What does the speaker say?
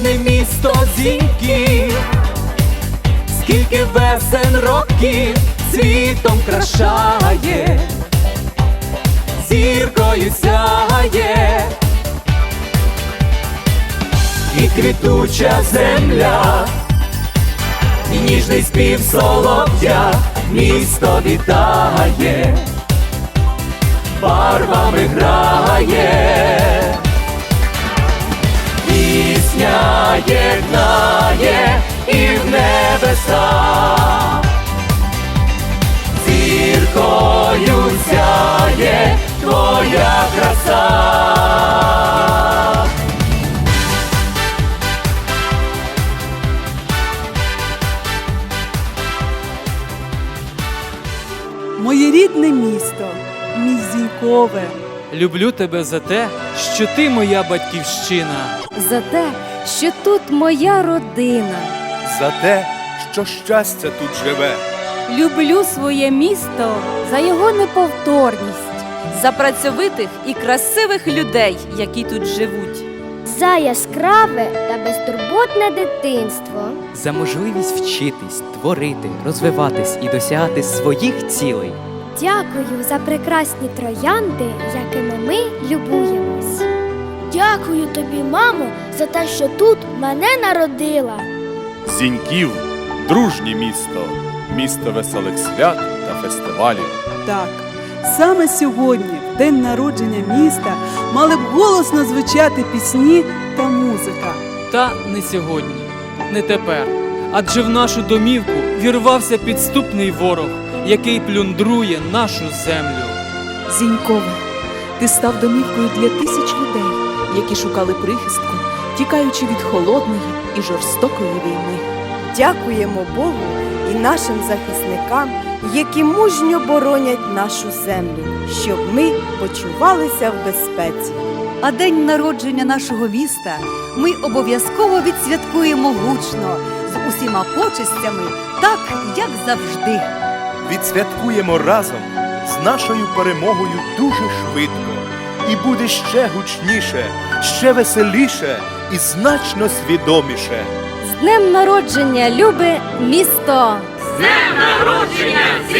рідне місто зіньків, скільки весен років світом крашає, зіркою сяє, і квітуча земля, і ніжний спів солов'я місто вітає, барвами грає. Єднає і в небеса, зіркою сяє твоя краса. Моє рідне місто, мій зінькове. Люблю тебе за те, що ти моя батьківщина. за те, що тут моя родина. за те, що щастя тут живе. Люблю своє місто за його неповторність, за працьовитих і красивих людей, які тут живуть. за яскраве та безтурботне дитинство. за можливість вчитись, творити, розвиватись і досягати своїх цілей. Дякую за прекрасні троянди, якими ми любуємось. Дякую тобі, мамо, за те, що тут мене народила. Зіньків дружнє місто, місто веселих свят та фестивалів. Так, саме сьогодні, в день народження міста, мали б голосно звучати пісні та музика. Та не сьогодні, не тепер. Адже в нашу домівку вірвався підступний ворог, який плюндрує нашу землю. Зінькове, ти став домівкою для тисяч людей, які шукали прихистку, тікаючи від холодної і жорстокої війни. Дякуємо Богу і нашим захисникам, які мужньо боронять нашу землю, щоб ми почувалися в безпеці. А день народження нашого міста ми обов'язково відсвяткуємо гучно з усіма почестями, так як завжди. Відсвяткуємо разом з нашою перемогою дуже швидко. І буде ще гучніше, ще веселіше і значно свідоміше. З днем народження, любе місто! Гостинці